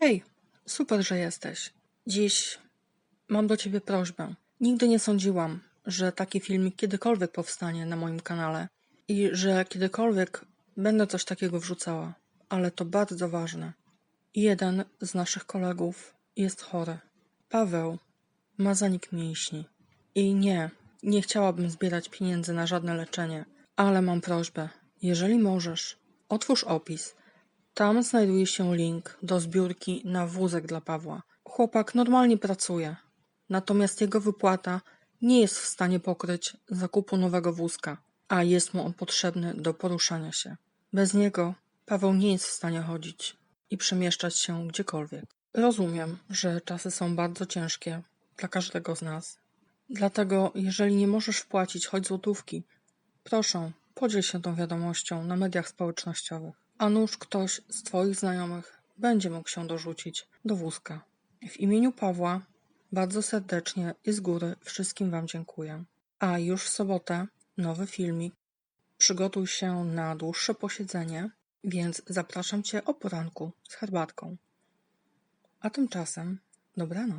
Hej, super, że jesteś. Dziś mam do ciebie prośbę. Nigdy nie sądziłam, że taki filmik kiedykolwiek powstanie na moim kanale i że kiedykolwiek będę coś takiego wrzucała, ale to bardzo ważne. Jeden z naszych kolegów jest chory. Paweł ma zanik mięśni. I nie, nie chciałabym zbierać pieniędzy na żadne leczenie, ale mam prośbę. Jeżeli możesz, otwórz opis. Tam znajduje się link do zbiórki na wózek dla Pawła. Chłopak normalnie pracuje, natomiast jego wypłata nie jest w stanie pokryć zakupu nowego wózka, a jest mu on potrzebny do poruszania się. Bez niego Paweł nie jest w stanie chodzić i przemieszczać się gdziekolwiek. Rozumiem, że czasy są bardzo ciężkie dla każdego z nas. Dlatego, jeżeli nie możesz wpłacić choć złotówki, proszę, podziel się tą wiadomością na mediach społecznościowych. A nuż ktoś z Twoich znajomych będzie mógł się dorzucić do wózka. W imieniu Pawła bardzo serdecznie i z góry wszystkim Wam dziękuję. A już w sobotę nowy filmik. Przygotuj się na dłuższe posiedzenie, więc zapraszam Cię o poranku z herbatką. A tymczasem dobranoc.